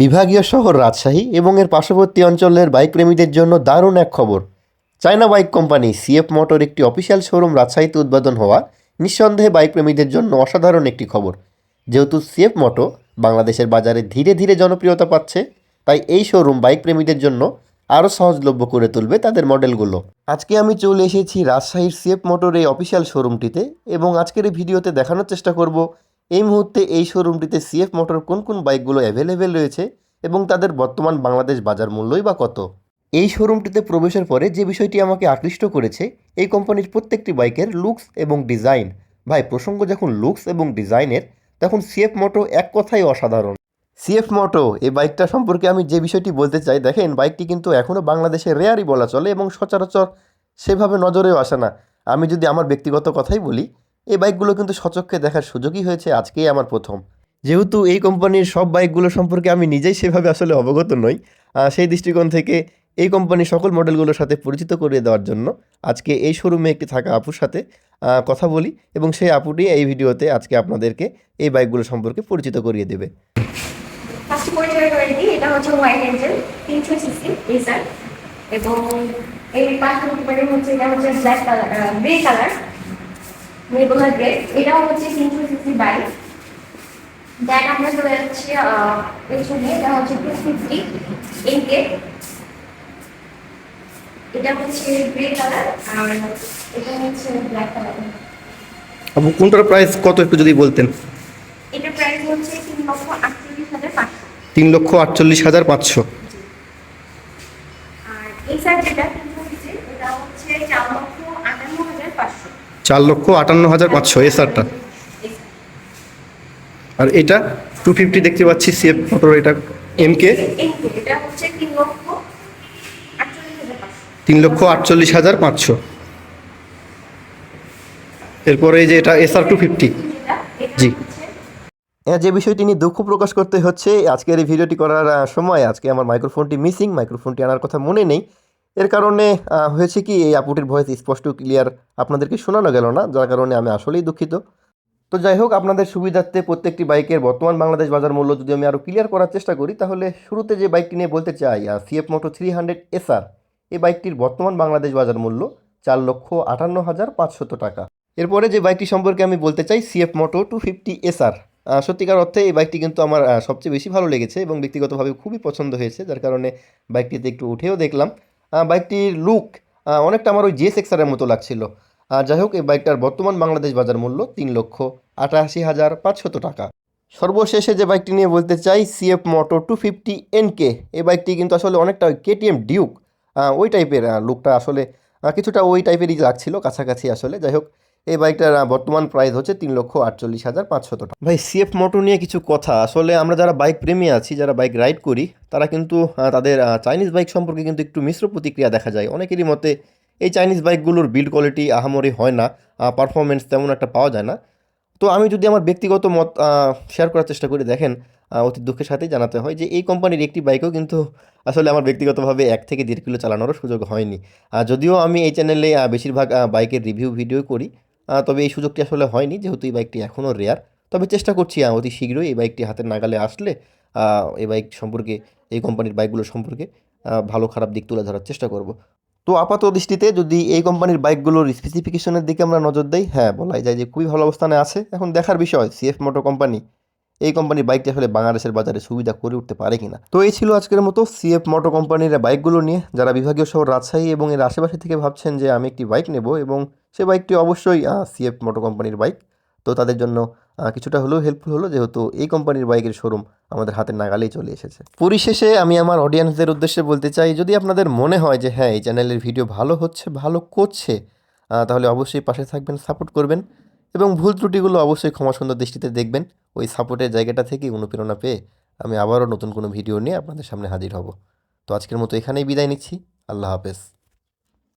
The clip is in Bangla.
বিভাগীয় শহর রাজশাহী এবং এর পার্শ্ববর্তী অঞ্চলের বাইক প্রেমীদের জন্য দারুণ এক খবর। China bike company CF motor একটি অফিসিয়াল শোরুম রাজশাহীতে উদ্বোধন হওয়া নিঃসন্দেহে বাইক প্রেমীদের জন্য অসাধারণ একটি খবর। যেহেতু সিএফ মোটো বাংলাদেশের বাজারে ধীরে ধীরে জনপ্রিয়তা পাচ্ছে, তাই এই শোরুম বাইক প্রেমীদের জন্য আরও সহজলভ্য করে তুলবে তাদের মডেলগুলো। আজকে আমি চলে এসেছি রাজশাহীর সিএফ মোটর এই অফিসিয়াল শোরুমটিতে এবং আজকের এই ভিডিওতে দেখানোর চেষ্টা করব এই মুহূর্তে এই শোরুমটিতে সিএফ মোটর কোন কোন বাইকগুলো অ্যাভেলেবেল রয়েছে এবং তাদের বর্তমান বাংলাদেশ বাজার মূল্যই বা কত? এই শোরুমটিতে প্রবেশের পরে যে বিষয়টি আমাকে আকৃষ্ট করেছে, এই কোম্পানির প্রত্যেকটি বাইকের লুকস এবং ডিজাইন ভাই, প্রসঙ্গ যখন লুকস এবং ডিজাইনের তখন সিএফ মোটো এক কথাই অসাধারণ। সিএফ মোটো এই বাইকটা সম্পর্কে আমি যে বিষয়টি বলতে চাই, দেখেন বাইকটি কিন্তু এখনও বাংলাদেশে রেয়ারই বলা চলে এবং সচরাচর সেভাবে নজরেও আসে না। আমি যদি আমার ব্যক্তিগত কথাই বলি এই বাইকগুলো কিন্তু সচক্ষে দেখার সুযোগই হয়েছে আজকেই আমার প্রথম। যেহেতু এই কোম্পানির সব বাইকগুলো সম্পর্কে আমি নিজেই সেভাবে আসলে অবগত নই সেই দৃষ্টিকোণ থেকে এই কোম্পানির সকল মডেলগুলোর সাথে পরিচিত করিয়ে দেওয়ার জন্য আজকে এই শোরুমে একটি থাকা আপুর সাথে কথা বলি এবং সেই আপুটি এই ভিডিওতে আজকে আপনাদেরকে এই বাইকগুলো সম্পর্কে পরিচিত করিয়ে দেবে। এবং এই রুপির হচ্ছে হচ্ছে black colour grey colour regular grey এটাও হচ্ছে তিনশো সিসি বাইক দেন আমরা চলে যাচ্ছি পেছনে। এটা হচ্ছে টু ফিফটি এইটে এটা হচ্ছে গ্রে কালার আর এটা হচ্ছে ব্ল্যাক কালার আপু কোনটার প্রাইস কত একটু যদি বলতেন? এটার প্রাইস হচ্ছে তিন লক্ষ আটচল্লিশ হাজার পাঁচশো। তিন লক্ষ আটচল্লিশ হাজার পাঁচশো। আর এই যেটা তিনশো সিসি এটা হচ্ছে চার লক্ষ আটান্ন হাজার পাঁচশো চার লক্ষ আটান্ন হাজার পাঁচশো এসআরটা আর এটা টু ফিফটি দেখতে পাচ্ছি সিএফ মোটর এটা এমকে তিন লক্ষ আটচল্লিশ হাজার পাঁচশো। এরপরে যে এটা এসআর টু ফিফটি জি। হ্যাঁ যে বিষয়টি নিয়ে দুঃখ প্রকাশ করতে হচ্ছে, আজকের এই ভিডিওটি করার সময়, আজকে আমার মাইক্রোফোনটি মিসিং মাইক্রোফোনটি আনার কথা মনে নেই। এর কারণে হয়েছে কি, এই আপুটির ভয়েস স্পষ্ট ক্লিয়ার আপনাদেরকে শোনানো গেল না, যার কারণে আমি আসলেই দুঃখিত। তো যাই হোক, আপনাদের সুবিধার্থে প্রত্যেকটি বাইকের বর্তমান বাংলাদেশ বাজার মূল্য যদি আমি আরও ক্লিয়ার করার চেষ্টা করি, তাহলে শুরুতে যে বাইকটি নিয়ে বলতে চাই CF moto three hundred SR এই বাইকটির বর্তমান বাংলাদেশ বাজার মূল্য চার লক্ষ আটান্ন হাজার পাঁচশত টাকা। এরপরে যে বাইকটি সম্পর্কে আমি বলতে চাই CF moto two fifty SR সত্যিকার অর্থে এই বাইকটি কিন্তু আমার সবচেয়ে বেশি ভালো লেগেছে এবং ব্যক্তিগতভাবে খুবই পছন্দ হয়েছে, যার কারণে বাইকটিতে একটু উঠেও দেখলাম। বাইকটির লুক অনেকটা আমার ওই জিএস এক্সারের মতো লাগছিল। যাই হোক, এই বাইকটার বর্তমান বাংলাদেশ বাজার মূল্য তিন লক্ষ আটাশি হাজার পাঁচশত টাকা। সর্বশেষে যে বাইকটি নিয়ে বলতে চাই CF moto two fifty NK এই বাইকটি কিন্তু আসলে অনেকটা ওই কেটিএম ডিউক ওই টাইপের লুকটা আসলে কিছুটা ওই টাইপেরই লাগছিল কাছাকাছি আসলে। যাই হোক এই বাইকটার বর্তমান প্রাইস হচ্ছে তিন লক্ষ আটচল্লিশ হাজার পাঁচশত টাকা। ভাই সিএফ মোটো নিয়ে কিছু কথা। আসলে আমরা যারা বাইক প্রেমী আছি, যারা বাইক রাইড করি, তারা কিন্তু তাদের চাইনিজ বাইক সম্পর্কে কিন্তু একটু মিশ্র প্রতিক্রিয়া দেখা যায়। অনেকেরই মতে এই চাইনিজ বাইকগুলোর বিল্ড কোয়ালিটি আহামরি হয় না পারফরমেন্স তেমন একটা পাওয়া যায় না। তো আমি যদি আমার ব্যক্তিগত মত শেয়ার করার চেষ্টা করি, দেখেন অতি দুঃখের সাথেই জানাতে হয় যে এই কোম্পানির একটি বাইকও কিন্তু আসলে আমার ব্যক্তিগতভাবে এক থেকে দেড় কিলো চালানোরও সুযোগ হয়নি। যদিও আমি এই চ্যানেলে বেশিরভাগ বাইকের রিভিউ ভিডিও করি তবে এই সুযোগটি আসলে হয়নি, যেহেতু এই বাইকটি এখনও রেয়ার তবে চেষ্টা করছি অতি শীঘ্রই এই বাইকটি হাতের নাগালে আসলে এই বাইক সম্পর্কে, এই কোম্পানির বাইকগুলো সম্পর্কে ভালো খারাপ দিক তুলে ধরার চেষ্টা করব। তো আপাত দৃষ্টিতে যদি এই কোম্পানির বাইকগুলোর স্পেসিফিকেশনের দিকে আমরা নজর দিই হ্যাঁ বলাই যায় যে খুবই ভালো অবস্থানে আছে। এখন দেখার বিষয় সিএফ মোটো কোম্পানি এই কোম্পানির বাইকটি আসলে বাংলাদেশের বাজারে সুবিধা করে উঠতে পারে কিনা। তো এই ছিল আজকের মতো সিএফ মোটো কোম্পানির বাইকগুলো নিয়ে। যারা বিভাগীয় শহর, রাজশাহী এবং এর আশেপাশে থেকে ভাবছেন যে আমি একটি বাইক নেব এবং সে বাইকটি অবশ্যই সিএফ মোটো কোম্পানির বাইক তো তাদের জন্য কিছুটা হলেও হেল্পফুল হলো, যেহেতু এই কোম্পানির বাইকের শোরুম আমাদের হাতের নাগালেই চলে এসেছে। পরিশেষে আমি আমার অডিয়েন্সদের উদ্দেশ্যে বলতে চাই, যদি আপনাদের মনে হয় যে হ্যাঁ এই চ্যানেলের ভিডিও ভালো হচ্ছে, ভালো করছে তাহলে অবশ্যই পাশে থাকবেন সাপোর্ট করবেন এবং ভুল ত্রুটিগুলো অবশ্যই ক্ষমা সুন্দর দৃষ্টিতে দেখবেন। ওই সাপোর্টের জায়গাটা থেকে অনুপ্রেরণা পেয়ে আমি আবারও নতুন কোনো ভিডিও নিয়ে আপনাদের সামনে হাজির হব। তো আজকের মতো এখানেই বিদায় নিচ্ছি। আল্লাহ হাফেজ।